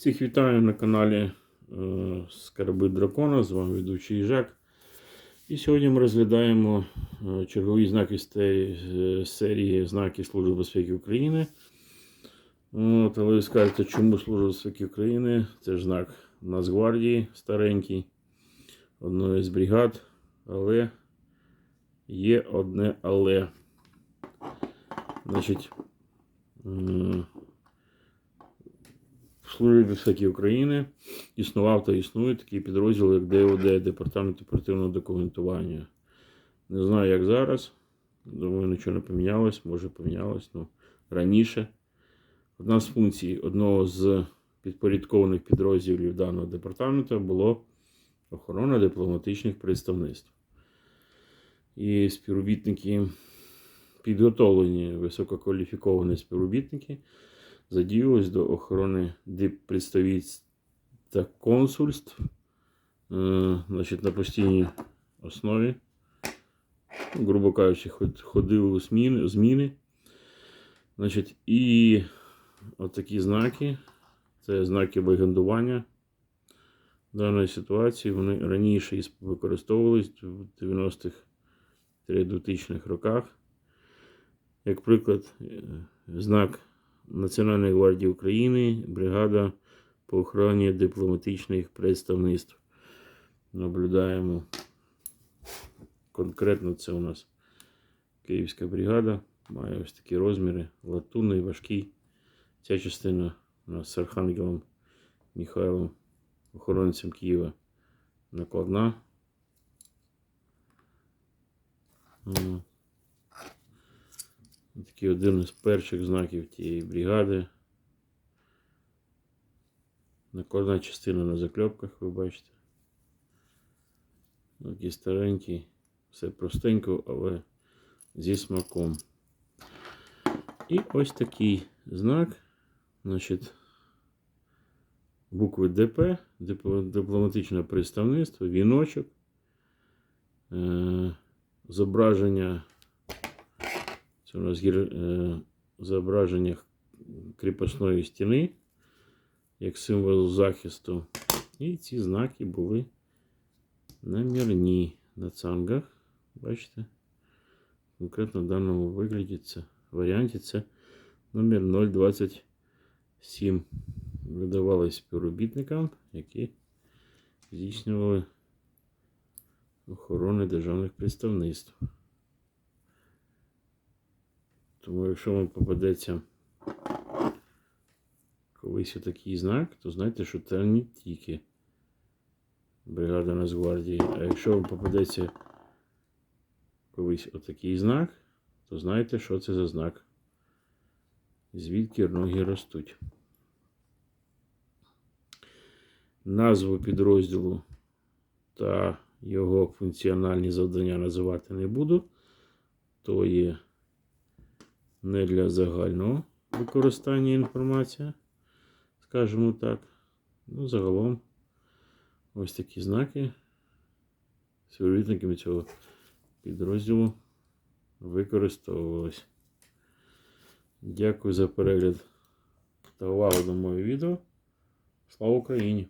Всіх вітаю на каналі е, Скарби Дракона. З вами ведучий Їжак. І сьогодні ми розглядаємо е, чергові знаки з серії знаки Служби безпеки України. От, але ви скажете, чому Служба безпеки України? Це ж знак Нацгвардії старенький, одної з бригад. Але є одне але. Значить, Службі безпеки України існував та існує такий підрозділ, як ДОД, Департамент оперативного документування. Не знаю, як зараз. Думаю, нічого не помінялось, може помінялось. Ну, раніше. Одна з функцій одного з підпорядкованих підрозділів даного департаменту було охорона дипломатичних представництв. І співробітники, підготовлені висококваліфіковані співробітники, задіювались до охорони диппредставництв та консульств е, значить, на постійній основі. Грубо кажучи, ход- ходили зміни, зміни. Значить, і отакі знаки це знаки вигандування даної ситуації. Вони раніше використовувались в 90-х 2000-х роках. Як приклад, е, знак Національної гвардії України, бригада по охороні дипломатичних представництв. Наблюдаємо. Конкретно це у нас Київська бригада. Має ось такі розміри. Латунний, важкий. Ця частина у нас з Архангелом Михайлом, охоронцем Києва, накладна. Такий один із перших знаків тієї бригади. Накладна частина на закльопках, ви бачите. Такий старенький, все простенько, але зі смаком. І ось такий знак, значить, букви ДП, дипломатичне представництво, віночок, е- зображення, це у нас е- зображення кріпосної стіни, як символ захисту. І ці знаки були намірні на цангах. Бачите? Конкретно в даному вигляді це варіанті це номер 027. Видавалось співробітникам, які здійснювали охорони державних представництв. Тому, якщо вам попадеться колись отакий знак, то знайте, що це не тільки бригада Нацгвардії. А якщо вам попадеться колись отакий знак, то знайте, що це за знак. Звідки ноги ростуть. Назву підрозділу та його функціональні завдання називати не буду. То є не для загального використання інформація, скажімо так. Ну, загалом, ось такі знаки співробітниками цього підрозділу використовувалось. Дякую за перегляд та увагу до моє відео. Слава Україні!